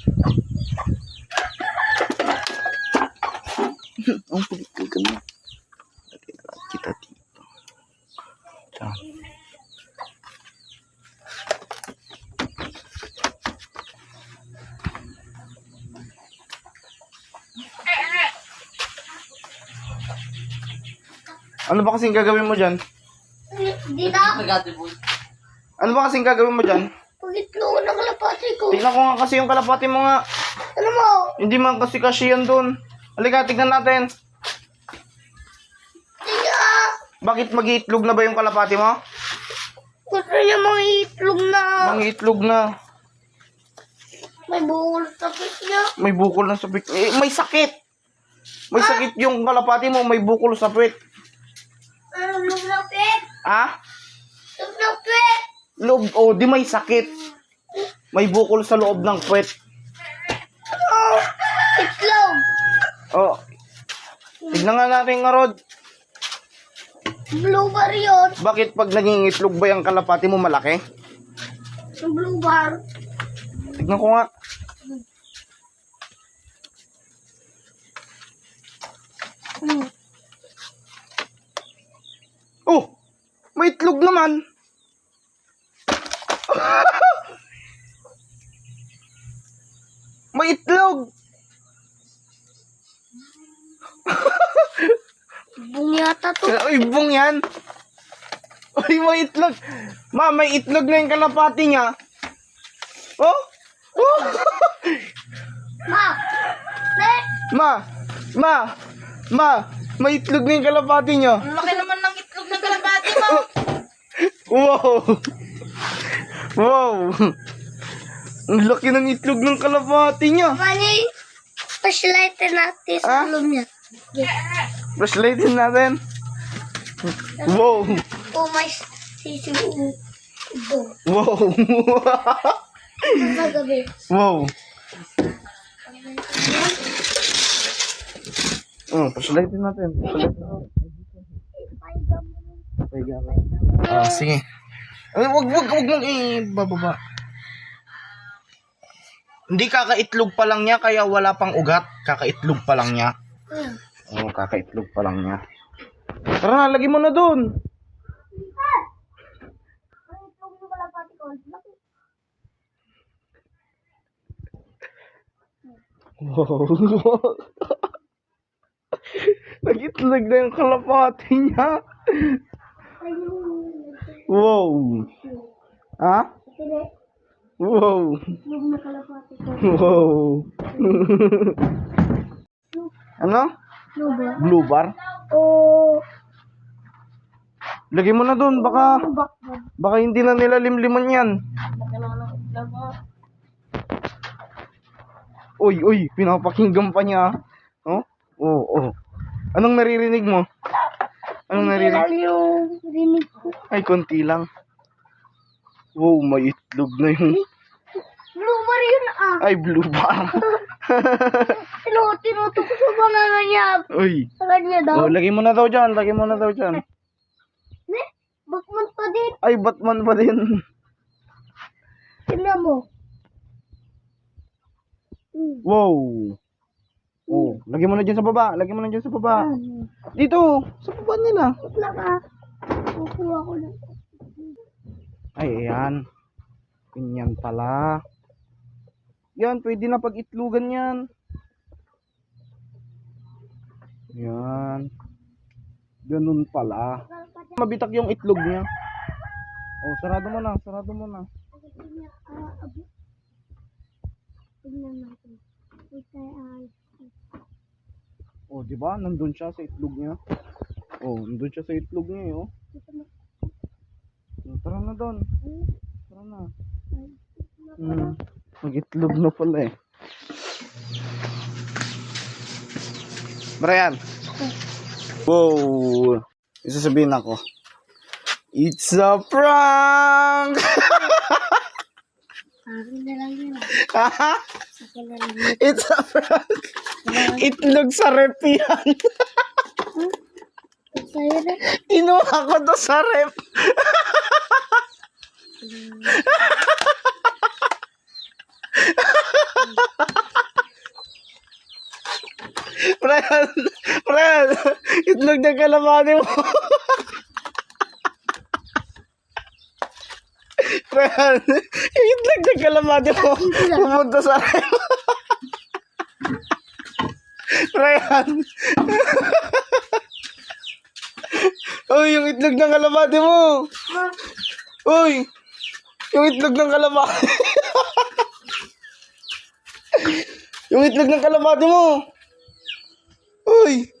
Ang ka na. Lagyan na lang kita dito. Diyan. Ano ba kasing gagawin mo dyan? Dito, Ano ba kasing gagawin mo dyan? Pagitlo ng kalapati ko. Tingnan ko nga kasi yung kalapati mo nga. Ano mo? Hindi man kasi kasi yan doon. Halika, tignan natin. Tiga! Bakit mag-iitlog na ba yung kalapati mo? Gusto niya mga itlog na Mangiitlog na. may bukol sa pit niya. May bukol na sa pit. Eh, may sakit. May sakit yung kalapati mo, may bukol sa pit. Ano, loob ng pit? Ah? Loob ng pit! Loob, oh, di may sakit. May bukol sa loob ng puwet. Oh, itlog! Oh. Tignan nga natin nga, Rod. Blue bar yun. Bakit pag naging itlog ba yung kalapati mo malaki? Yung blue bar. Tignan ko nga. Hmm. Oh! May itlog naman. may itlog. Bung yata to. Ay, bong yan. Ay, may itlog. Ma, may itlog na yung kalapati niya. Oh! Oh! Ma! Ne! ma! Ma! Ma! May itlog na yung kalapati niya. Ang laki naman ng itlog ng kalabati mo. Wow! Wow! Ang laki ng itlog ng kalapati niya. Mani! Flashlightin natin sa Ah? ulo niya. Flashlightin natin. Wow! Oh, may sisiu. Ito. Wow! Wow! Oh, flashlightin natin. Flashlightin natin. Ah, sige. Ay, wag, wag, wag mong ibababa. Hindi kakaitlog pa lang niya, kaya wala pang ugat. Kakaitlog pa lang niya. Hmm. Oo, kakaitlog pa lang niya. Tara na, lagi mo na doon. Wow. Nag-itlog na yung kalapati niya. Wow. Ha? Wow. Wow. ano? Blue bar? Oh, Lagay mo na doon, baka baka hindi na nila limliman 'yan. Uy, uy, pinapakinggan pa niya. ah. Oh? Oo, oh, oh. Anong naririnig mo? Anong naririnig? lang yung rinig ko. Ay, konti lang. Wow, may itlog na yung... Blue bar yun ah. Ay, blue bar. Tinu tinutok ko sa banana niya. uy. Sa kanya daw. Oh, lagay mo na daw dyan. Lagay mo na daw dyan. Ne? Bakman pa din. Ay, Batman pa din. Tingnan mo. Hmm. Wow. Oh, lagay mo na dyan sa baba. Lagay mo na dyan sa baba. Dito, sa baba nila. Wala ka. Kukuha ko na. Ay, ayan. Ganyan pala. Yan, pwede na pag itlugan yan. Yan. Ganun pala. Mabitak yung itlog niya. Oh, sarado mo na, sarado mo na. Oh, di ba? Nandun siya sa itlog niya. Oh, nandun siya sa itlog niya, eh, oh. Oh, Tara na doon. Tara na. Hmm. Mag-itlog na pala eh. Brian. Wow. Isasabihin ako. It's a prank! Akin. It's a prank! Itlog sa rep yan. Inuha ko to sa rep. Brian! Brian! Itlog ng kalamani mo! Yung itlog ng kalamani mo! Pumunta sa akin! Brian! Uy, yung itlog ng kalamati mo! Uy! Yung itlog ng kalamati! Yung itlog ng kalamati mo! Uy!